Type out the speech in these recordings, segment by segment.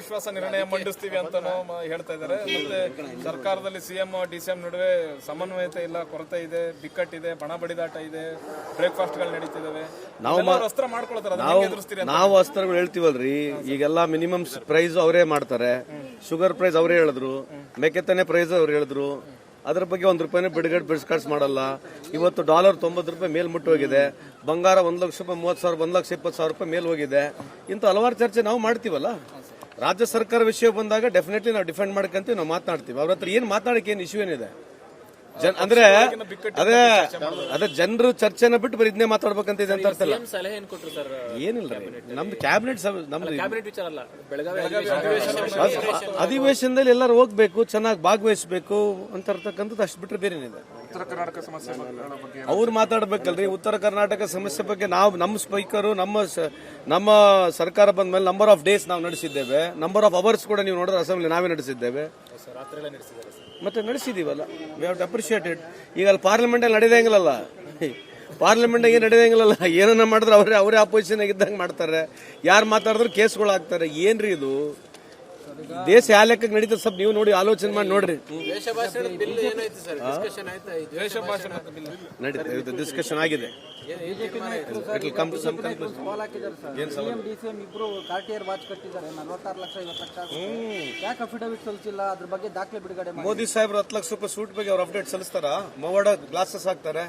ಅವಿಶ್ವಾಸ ನಿರ್ಣಯ ಮಂಡಿಸ್ತೀವಿ ಅಂತ ಹೇಳ್ತಾ ಇದ್ದಾರೆ. ಮತ್ತೆ ಸರ್ಕಾರದಲ್ಲಿ ಸಿಎಂ ಡಿಸಿಎಂ ನಡುವೆ ಸಮನ್ವಯತೆ ಇಲ್ಲ ಕೊರತೆ ಇದೆ ಬಿಕ್ಕಟ್ಟಿದೆ ಬಣ ಬಡಿದಾಟ ಇದೆ ಬ್ರೇಕ್ಫಾಸ್ಟ್ಗಳು ನಡೀತಿದಾವೆ ನಾವು ಅಸ್ತ್ರ ಮಾಡ್ಕೊಳ್ತಾರೆ ನಾವು ಅಸ್ತ್ರಗಳು ಹೇಳ್ತೀವಲ್ರಿ. ಈಗೆಲ್ಲ ಮಿನಿಮಮ್ ಪ್ರೈಸ್ ಅವರೇ ಮಾಡ್ತಾರೆ. ಶುಗರ್ ಪ್ರೈಸ್ ಅವರೇ ಹೇಳಿದ್ರು. ಮೆಕ್ಕೆತನೆ ಪ್ರೈಸ್ ಅವ್ರು ಹೇಳಿದ್ರು. ಅದ್ರ ಬಗ್ಗೆ ಒಂದು ರೂಪಾಯಿನೇ ಬಿಡುಗಡೆ ಬಿಡ್ಸ್ಕಾಡ್ಸ್ ಮಾಡಲ್ಲ. ಇವತ್ತು ಡಾಲರ್ ತೊಂಬತ್ತು ರೂಪಾಯಿ ಮೇಲ್ ಮುಟ್ಟು ಹೋಗಿದೆ. ಬಂಗಾರ ಒಂದು ಲಕ್ಷ ರೂಪಾಯಿ ಮೂವತ್ತು ಸಾವಿರ ಒಂದ್ ಲಕ್ಷ ಇಪ್ಪತ್ತು ಸಾವಿರ ರೂಪಾಯಿ ಮೇಲ್ ಹೋಗಿದೆ. ಇಂಥ ಹಲವಾರು ಚರ್ಚೆ ನಾವು ಮಾಡ್ತೀವಲ್ಲ? ರಾಜ್ಯ ಸರ್ಕಾರ ವಿಷಯ ಬಂದಾಗ ಡೆಫಿನೆಟ್ಲಿ ನಾವು ಡಿಫೆಂಡ್ ಮಾಡ್ಕೊಂತೀವಿ, ನಾವು ಮಾತನಾಡ್ತೀವಿ. ಅವ್ರ ಹತ್ರ ಏನು ಮಾತಾಡಕ್ಕೆ ಏನು ಇಶ್ಯೂ ಏನಿದೆ? ಜನ್ ಅಂದ್ರೆ ಅದೇ ಅದೇ ಜನರು ಚರ್ಚೆನ ಬಿಟ್ಟು ಬರೀ ಇದನ್ನೇ ಮಾತಾಡ್ಬೇಕಂತ ಇದೆ ಅಂತ ಅರ್ಥ ಇಲ್ಲ ಸಲಹೆ ಏನ್ ಕೊಟ್ರು ಸರ್ ಏನಿಲ್ಲ ನಮ್ದು ಕ್ಯಾಬಿನೆಟ್ ನಮ್ದು ಕ್ಯಾಬಿನೆಟ್ ವಿಚಾರ ಅಲ್ಲ. ಬೆಳಗಾವಿ ಅಧಿವೇಶನದಲ್ಲಿ ಎಲ್ಲರೂ ಹೋಗ್ಬೇಕು ಚೆನ್ನಾಗಿ ಭಾಗವಹಿಸಬೇಕು ಅಂತ ಇರ್ತಕ್ಕಂಥದ್ದು ಅಷ್ಟು ಬಿಟ್ಟರೆ ಬೇರೆ ಏನಿದೆ ಉತ್ತರ ಕರ್ನಾಟಕ ಸಮಸ್ಯೆ ಬಗ್ಗೆ ಅವ್ರು ಮಾತಾಡ್ಬೇಕಲ್ರಿ. ಉತ್ತರ ಕರ್ನಾಟಕ ಸಮಸ್ಯೆ ಬಗ್ಗೆ ನಾವು ನಮ್ಮ ಸ್ಪೀಕರು ನಮ್ಮ ನಮ್ಮ ಸರ್ಕಾರ ಬಂದ ಮೇಲೆ ನಂಬರ್ ಆಫ್ ಡೇಸ್ ನಾವು ನಡೆಸಿದ್ದೇವೆ. ನಂಬರ್ ಆಫ್ ಅವರ್ಸ್ ಕೂಡ ನೀವು ನೋಡಿದ್ರೆ ಅಸೆಂಬ್ಲಿ ನಾವೇ ನಡೆಸಿದ್ದೇವೆ. ಮತ್ತೆ ನಡೆಸಿದೀವಲ್ಲ. ವಿ ಹ್ಯಾವ್ ಅಪ್ರಿಷಿಯೇಟೆಡ್ ಈಗ ಅಲ್ಲಿ ಪಾರ್ಲಿಮೆಂಟ್ ಅಲ್ಲಿ ನಡೆದಂಗಿಲ್ಲಲ್ಲ ಪಾರ್ಲಿಮೆಂಟ್ ಆಗಿ ನಡೆದಂಗಿಲ್ಲಲ್ಲ ಏನನ್ನ ಮಾಡಿದ್ರೆ ಅವರೇ ಅವರೇ ಅಪೋಸಿಷನ್ ಆಗಿದ್ದಂಗೆ ಮಾಡ್ತಾರೆ. ಯಾರು ಮಾತಾಡಿದ್ರು ಕೇಸ್ಗಳು ಹಾಕ್ತಾರೆ ಏನ್ರಿ ಇದು? ದೇಶ ಯಾವ ಲೆಕ್ಕಕ್ಕೆ ನಡೀತದೆ ಸ್ವಲ್ಪ ನೀವು ನೋಡಿ ಆಲೋಚನೆ ಮಾಡಿ ನೋಡ್ರಿ. ದ್ವೇಷ ಬಿಲ್ ಏನಾಯ್ತು ಸರ್? ಡಿಸ್ಕಷನ್ ಆಯ್ತಾ? ಈ ದ್ವೇಷ ಬಿಲ್. ನಡೀತದೆ ಡಿಸ್ಕಷನ್ ಆಗಿದೆ. ಮಾಡಿ. ಮೋದಿ ಸಾಹೇಬ್ರು ಹತ್ತು ಲಕ್ಷ ರೂಪಾಯಿ ಸೂಟ್ ಬಗ್ಗೆ ಅವ್ರು ಅಪ್ಡೇಟ್ ಸಲ್ಲಿಸ್ತಾರ? ಮವಾಡ ಗ್ಲಾಸಸ್ ಹಾಕ್ತಾರೆ.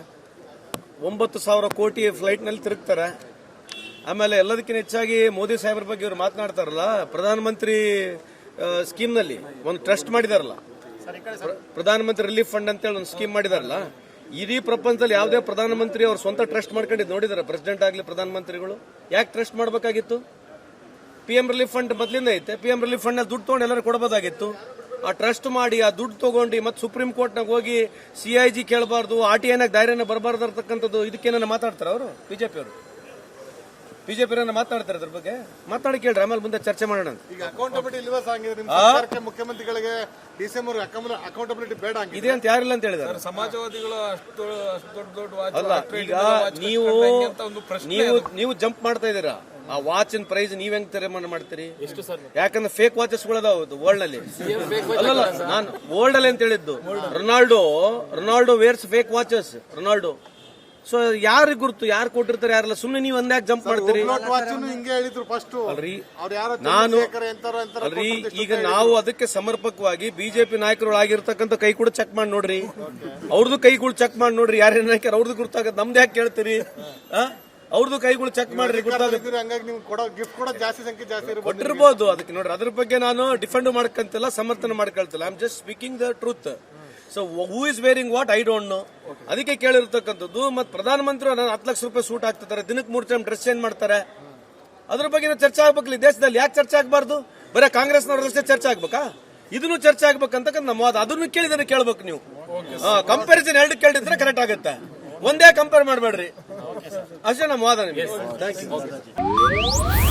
ಒಂಬತ್ತು ಸಾವಿರ ಕೋಟಿ ಫ್ಲೈಟ್ನಲ್ಲಿ ತಿರುಗ್ತಾರೆ. ಆಮೇಲೆ ಎಲ್ಲದಕ್ಕಿಂತ ಹೆಚ್ಚಾಗಿ ಮೋದಿ ಸಾಹೇಬ್ರ ಬಗ್ಗೆ ಇವ್ರು ಮಾತನಾಡ್ತಾರಲ್ಲ ಪ್ರಧಾನಮಂತ್ರಿ ಸ್ಕೀಮ್ನಲ್ಲಿ ಒಂದು ಟ್ರಸ್ಟ್ ಮಾಡಿದಾರಲ್ಲ. ಪ್ರಧಾನಮಂತ್ರಿ ರಿಲೀಫ್ ಫಂಡ್ ಅಂತೇಳಿ ಒಂದು ಸ್ಕೀಮ್ ಮಾಡಿದಾರಲ್ಲ. ಇಡೀ ಪ್ರಪಂಚದಲ್ಲಿ ಯಾವುದೇ ಪ್ರಧಾನಮಂತ್ರಿ ಅವ್ರು ಸ್ವಂತ ಟ್ರಸ್ಟ್ ಮಾಡ್ಕೊಂಡಿದ್ದು ನೋಡಿದಾರೆ, ಪ್ರೆಸಿಡೆಂಟ್ ಆಗಲಿ ಪ್ರಧಾನಮಂತ್ರಿಗಳು. ಯಾಕೆ ಟ್ರಸ್ಟ್ ಮಾಡಬೇಕಾಗಿತ್ತು? ಪಿ ಎಂ ರಿಲೀಫ್ ಫಂಡ್ ಮೊದಲಿಂದ ಐತೆ. ಪಿ ಎಂ ರಿಲೀಫ್ ಫಂಡ್ ದುಡ್ಡು ತಗೊಂಡು ಎಲ್ಲರೂ ಕೊಡಬಹುದಾಗಿತ್ತು ಆ ಟ್ರಸ್ಟ್ ಮಾಡಿ, ಆ ದುಡ್ಡು ತಗೊಂಡು ಮತ್ತೆ ಸುಪ್ರೀಂ ಕೋರ್ಟ್ನಾಗ ಹೋಗಿ ಸಿ ಐ ಜಿ ಕೇಳಬಾರ್ದು, ಆರ್ ಟಿ ಐನಾಗ ದಾರಿನ ಬರಬಾರ್ದು ಅಂತಕ್ಕಂಥದ್ದು ಇದಕ್ಕೇನ ಮಾತಾಡ್ತಾರೆ ಅವರು? ಬಿಜೆಪಿ ಅವರು. ಬಿಜೆಪಿ ಮಾತಾಡ್ತಾರೆ ಅದ್ರ ಬಗ್ಗೆ? ಮಾತಾಡಿ ಕೇಳ್ರಿ ಆಮೇಲೆ ಮುಂದೆ ಚರ್ಚೆ ಮಾಡೋಣ ಅಂತ. ಈಗ ಅಕೌಂಟಬಿಲಿಟಿ ಇಲ್ವಾ ಸಾಂಗಿದ್ರೆ ನಿಮ್ಮ ಸರ್ಕಾರಕ್ಕೆ ಮುಖ್ಯಮಂತ್ರಿಗಳಿಗೆ ಡಿಸೆಂಬರ್ ಅಕೌಂಟಬಿಲಿಟಿ ಬೇಡ ಇದೆ ಅಂತ ಯಾರಿಲ್ಲ ಅಂತ ಹೇಳಿದಾರೆ ಸಮಾಜವಾದಿಗಳು ಅಷ್ಟು ಅಷ್ಟು ದೊಡ್ಡ ದೊಡ್ಡ ವಾಚ್ ಅಲ್ಲ ಈಗ ನೀವು ನೀವು ನೀವು ಜಂಪ್ ಮಾಡ್ತಾ ಇದ್ದೀರಾ? ಆ ವಾಚಿನ ಪ್ರೈಸ್ ನೀವ್ ಹೆಂಗ್ ತೀರ್ಮಾನ ಮಾಡ್ತೀರಿ? ಎಷ್ಟು ಸರ್? ಯಾಕಂದ್ರೆ ಫೇಕ್ ವಾಚಸ್ ಗಳದಾವ ವರ್ಲ್ಡ್ ಅಲ್ಲಿ. ಅಲ್ಲಲ್ಲ ನಾನು ವರ್ಲ್ಡ್ ಅಲ್ಲಿ ಅಂತ ಹೇಳಿದ್ದು. Ronaldo Ronaldo wears fake watches Ronaldo. So ಯಾರಿಗೆ ಗುರುತು? ಯಾರು ಕೊಟ್ಟಿರ್ತಾರೆ ಯಾರಲ್ಲ? ಸುಮ್ಮನೆ ನೀವು ಒಂದ್ಯಾಕ್ ಜಂಪ್ ಮಾಡ್ತೀರಿ? ಅಲ್ರಿ. ಯಾರೋ ನಾನು ಅಲ್ರಿ ಈಗ ನಾವು ಅದಕ್ಕೆ ಸಮರ್ಪಕವಾಗಿ ಬಿಜೆಪಿ ನಾಯಕರು ಆಗಿರ್ತಕ್ಕಂಥ ಕೈ ಕೂಡ ಚೆಕ್ ಮಾಡಿ ನೋಡ್ರಿ. ಅವ್ರದ್ದು ಕೈಗಳು ಚೆಕ್ ಮಾಡಿ ನೋಡ್ರಿ. ಯಾರೇನು ಹಾಕ್ಯಾರ ಅವ್ರದ್ದು ಗುರ್ತಾಗತ್ತೆ ನಮ್ದು ಯಾಕೆ ಕೇಳ್ತೀರಿ? ಅವ್ರದ್ದು ಕೈಗಳು ಚೆಕ್ ಮಾಡ್ರಿ ಗೊತ್ತಾಗುತ್ತೆ ಹಂಗಾಗಿ ನೀವು ಕೊಡೋ ಗಿಫ್ಟ್ ಕೂಡ ಜಾಸ್ತಿ ಸಂಖ್ಯೆ ಜಾಸ್ತಿ ಇರ್ಬೋದು ಕೊಟ್ಟಿರ್ಬೋದು ಅದಕ್ಕೆ ನೋಡ್ರಿ. ಅದ್ರ ಬಗ್ಗೆ ನಾನು ಡಿಫೆಂಡ್ ಮಾಡ್ಕಂತಿಲ್ಲ ಸಮರ್ಥನೆ ಮಾಡ್ಕೊಳ್ತಿಲ್ಲ. I am just speaking the truth so who is wearing what I don't know ಅದಕ್ಕೆ ಕೇಳಿರ್ತಕ್ಕಂಥದ್ದು ಮತ್ತೆ ಪ್ರಧಾನಮಂತ್ರಿ ನಾನು ಹತ್ತು ಲಕ್ಷ ರೂಪಾಯಿ ಸೂಟ್ ಹಾಕ್ತಿದ್ದಾರೆ, ದಿನಕ್ಕೆ ಮೂರು ಟೈಮ್ ಡ್ರೆಸ್ ಚೇಂಜ್ ಮಾಡ್ತಾರೆ. ಅದ್ರ ಬಗ್ಗೆ ಚರ್ಚೆ ಆಗ್ಬೇಕಲ್ಲ ದೇಶದಲ್ಲಿ, ಯಾಕೆ ಚರ್ಚೆ ಆಗಬಾರ್ದು? ಬರೀ ಕಾಂಗ್ರೆಸ್ನವ್ರಷ್ಟೇ ಚರ್ಚೆ ಆಗ್ಬೇಕಾ? ಇದನ್ನು ಚರ್ಚೆ ಆಗ್ಬೇಕಂತಕ್ಕಂಥ ನಮ್ಮ ವಾದ. ಅದನ್ನು ಕೇಳಿದ್ರೆ ಕೇಳ್ಬೇಕು ನೀವು. ಕಂಪ್ಯಾರಿಸನ್ ಎರಡು ಕೇಳಿದ್ರೆ ಕರೆಕ್ಟ್ ಆಗುತ್ತೆ. ಒಂದೇ ಕಂಪೇರ್ ಮಾಡಬೇಡ್ರಿ. ಅಷ್ಟೇ ನಮ್ಮ ವಾದ ನಿಮಗೆ. Thank you